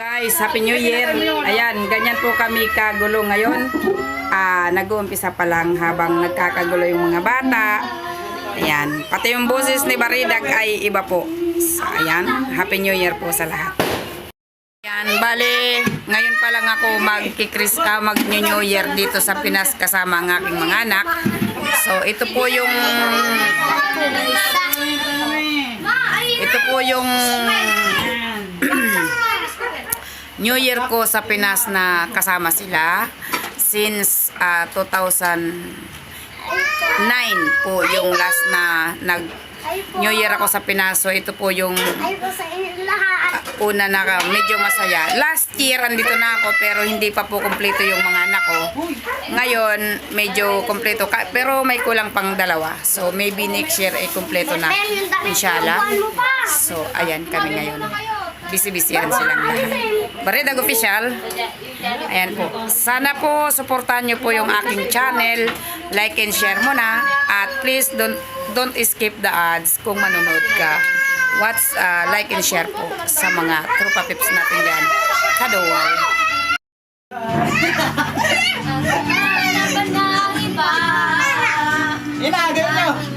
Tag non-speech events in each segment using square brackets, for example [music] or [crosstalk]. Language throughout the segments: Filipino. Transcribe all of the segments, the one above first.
Guys, Happy New Year. Ayan, ganyan po kami kagulo ngayon. Ah, nag-uumpisa pa lang habang nagkakagulo yung mga bata. Ayan, pati yung boses ni Baridag ay iba po. So, ayan, Happy New Year po sa lahat. Ayan, bale, ngayon pa lang ako magkikris ka mag New Year dito sa Pinas kasama ang aking mga anak. So, ito po yung ito po yung New Year ko sa Pinas na kasama sila since ah, 2009 po yung last na nag New Year ako sa Pinas. So ito po yung lahat. una na ka- medyo masaya. Last year andito na ako pero hindi pa po kumpleto yung mga anak ko. Ngayon medyo kumpleto ka, pero may kulang pang dalawa. So maybe next year ay kumpleto na. Inshallah. So ayan kami ngayon. Busy-busy yan silang lahat. Baridag Official. Ayan po. Sana po supportan nyo po yung aking channel. Like and share mo na. At please don't don't skip the ads kung manonood ka. Watch, uh, like and share po sa mga trupa pips natin dyan. Kadawal. [laughs] Inaagaw nyo!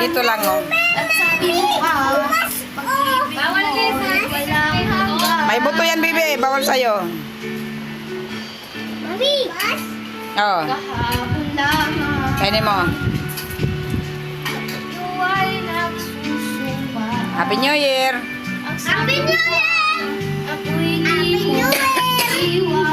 Dito lang, oh. At sabi mo ah Walang hanggang May buto yan, bibi. Bawal sa'yo. Mami! Oo. Kahapon lang Kainin mo. Ay nagsusumpa Happy New Year! Ang sabi niya Ako'y di mo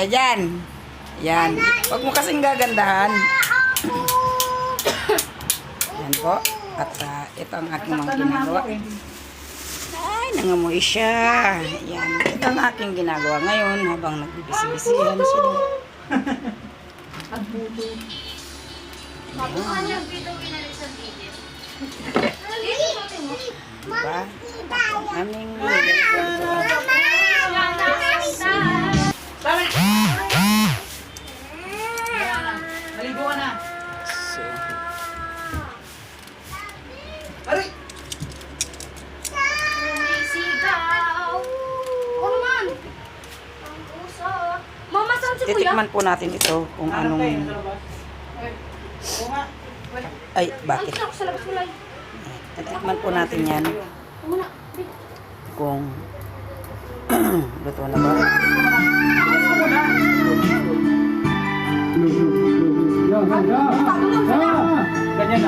tayo dyan. Yan. Huwag mo kasing gagandahan. Yan po. At ah, ito ang aking mga ginagawa. Ay, nangamoy siya. Yan. Ito ang aking ginagawa ngayon habang nagbibisi-bisihan sila. Diba? Aming ko. Tama na! Kaya na. Maligo ka na. Aray! Mama, saan si kuya? Titikman po natin ito kung anong... kayo Ay, bakit? Ang. Titikman po natin yan Muna, big. kung luto na ba. Ganyan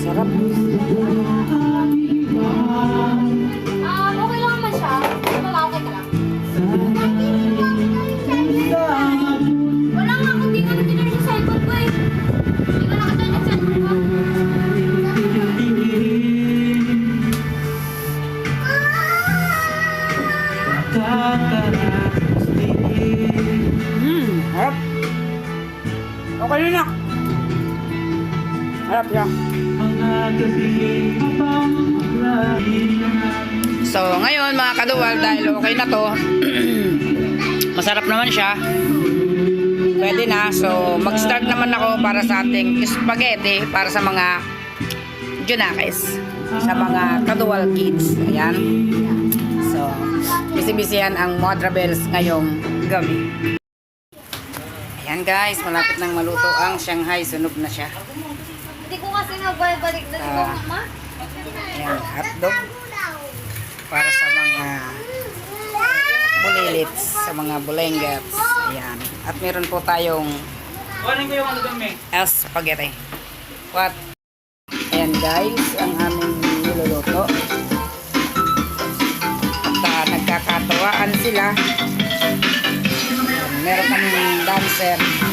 sarap. Harap siya. So, ngayon mga kaduwal, dahil okay na to, [clears throat] masarap naman siya. Pwede na. So, mag-start naman ako para sa ating spaghetti para sa mga junakis. Sa mga kaduwal kids. Ayan. So, bisibisihan ang Modra Bells ngayong gabi. Ayan guys, malapit nang maluto ang Shanghai. Sunog na siya. Hindi ko kasi nabalik na ikaw, Ah. mama. Ayan, hotdog. Para sa mga bulilits, sa mga bulengats. Ayan. At meron po tayong Kunin ko yung ano doon, May. spaghetti. What? Ayan guys, ang aming niluluto. At ah, nagkakatuwaan sila. Ayan, meron kaming dancer.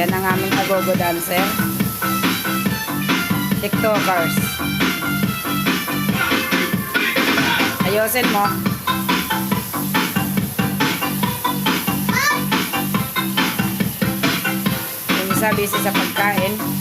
Ayan ang aming agogo dancer. TikTokers. Ayosin mo. Yung isa busy sa pagkain.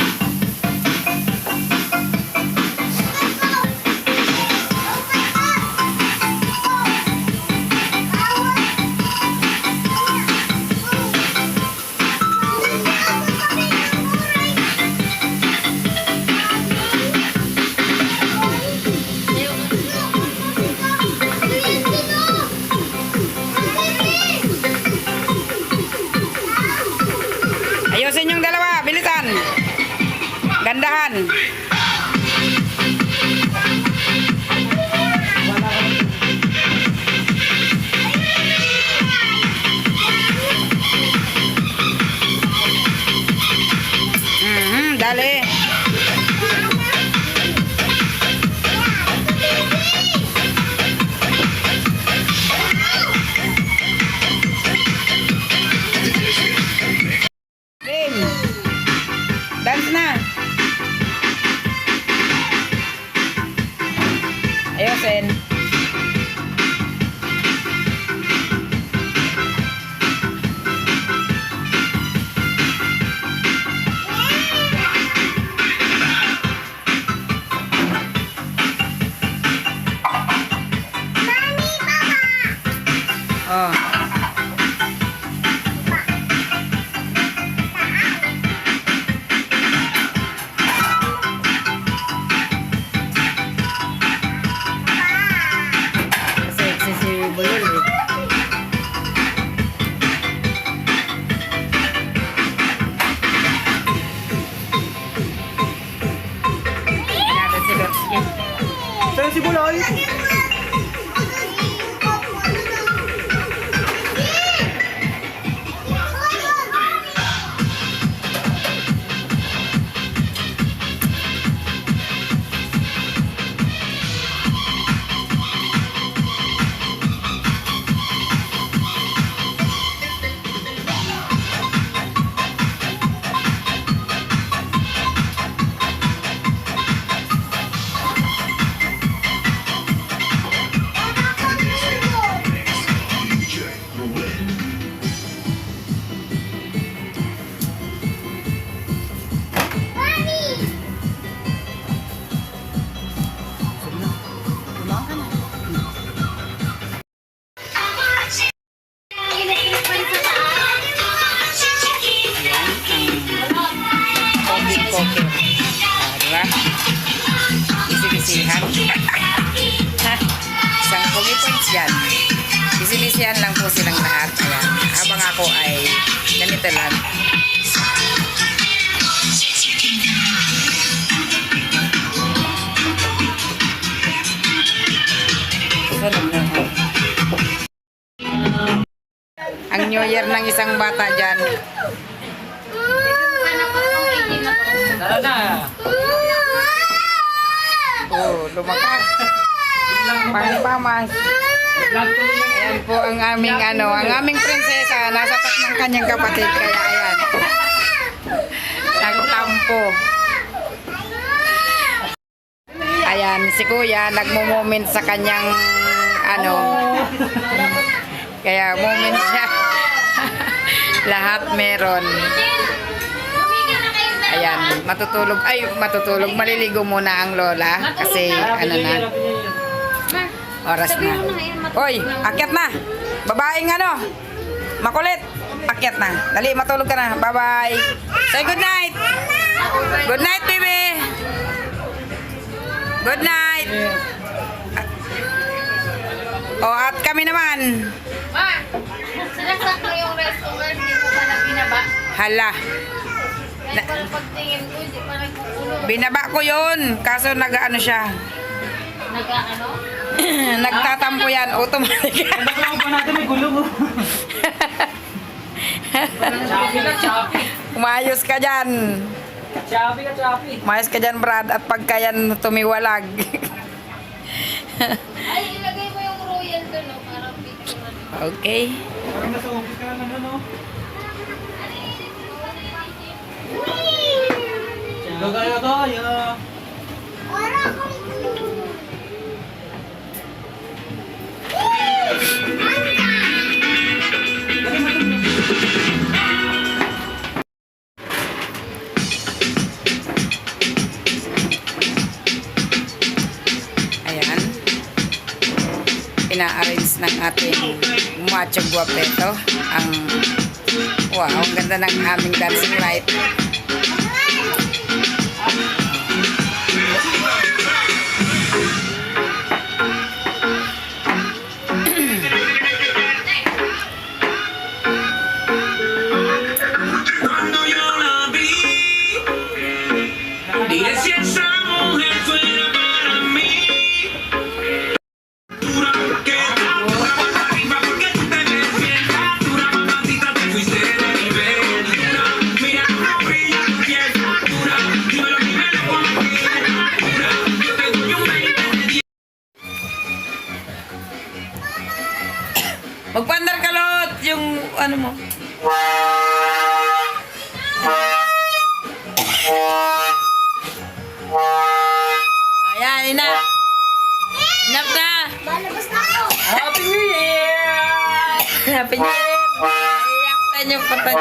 Isang bata dyan. Tara na. Oh, lumakas. Pangpamas. Ayan po ang aming ano, ang aming prinsesa. Nasa tak ng kanyang kapatid. Kaya ayan. Nagtampo. Ayan, si kuya nagmo-moment sa kanyang ano. Kaya moment siya. Lahat meron. Ayan, matutulog. Ay, matutulog. Maliligo muna ang lola. Kasi ano na. Oras na. Hoy, akyat na. Babaeng ano? Makulit. Akyat na. Dali, matulog ka na. Bye-bye. Say good night. Good night, baby. Good night. Oh, at kami naman. Ma, sinasakto yung pala binaba. Hala. Pala pagtingin ko, hindi pa nagkukulo. Binaba ko yun. Kaso nag-ano siya. Nag-ano? [clears throat] Nagtatampo yan. Automatic. [laughs] Bakla pa natin may ka, choppy. Umayos ka dyan. Choppy ka, choppy. Umayos ka dyan, Brad. At pagka yan tumiwalag. Ay, ilagay mo yung royal doon, no? Parang picture. okay. Parang nasa office ka naman ano. Gagaya gaya. Ayan. Ina-arrange ng ating macho guwapeto. Ang, wow, ang ganda ng aming dancing light. Cuando yo la Happy New! Iyak ka niyo pata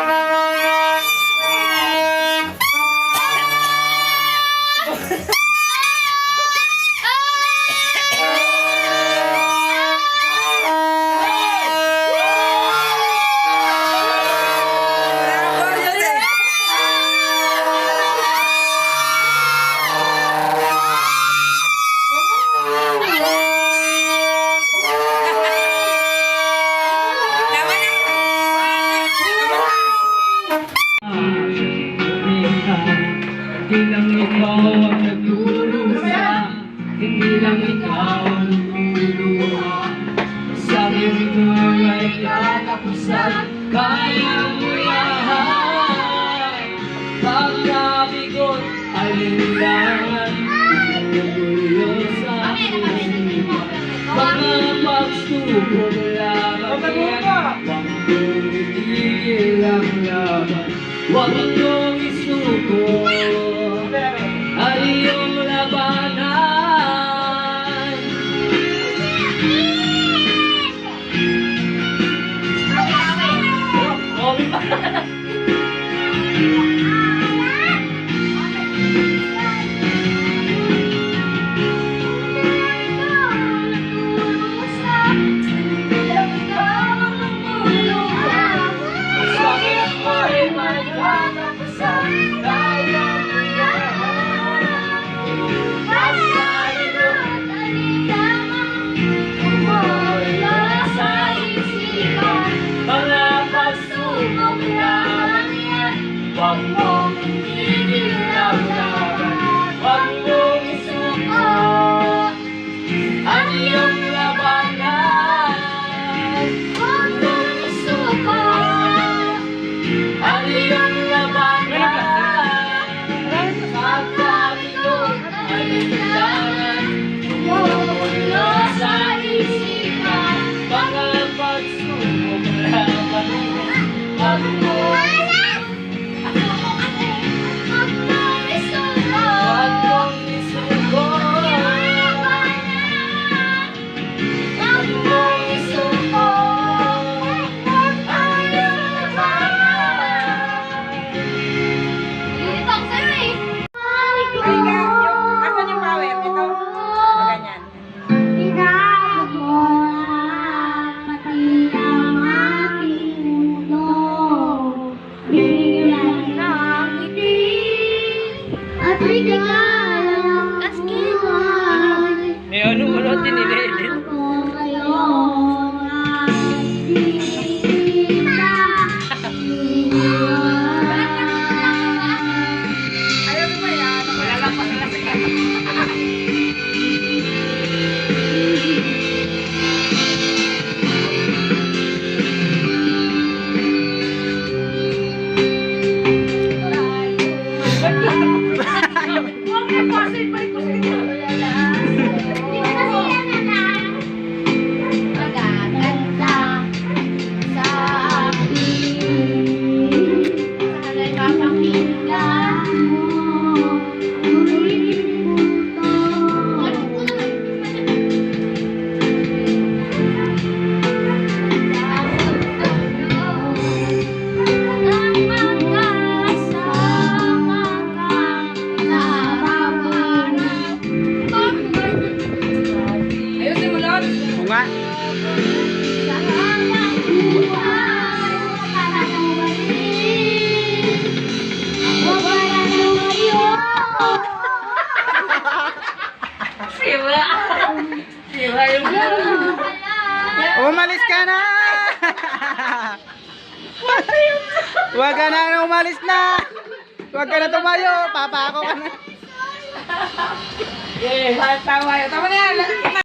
恭喜你可 Huwag ka na tumayo. Papa ako ka na. Yeah, tayo. Tama na yan.